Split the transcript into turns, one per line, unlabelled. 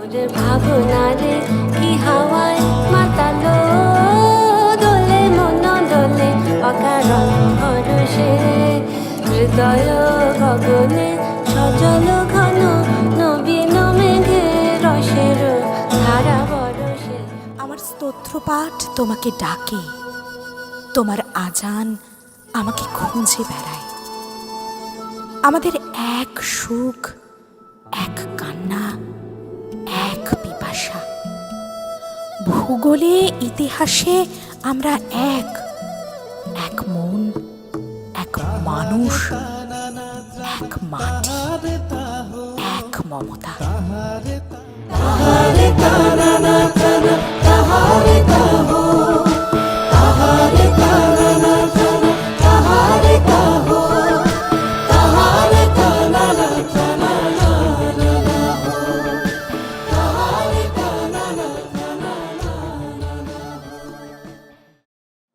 ওরে ভাবনা রে কি রসের ধারা বরসে।
আমার স্তোত্রপাঠ তোমাকে ডাকে, তোমার আজান আমাকে খুঁজে বেড়ায়। আমাদের এক সুখ এক পিপাসা। ভূগোলে ইতিহাসে আমরা এক। এক মন এক মানুষ এক মাটি এক মমতা।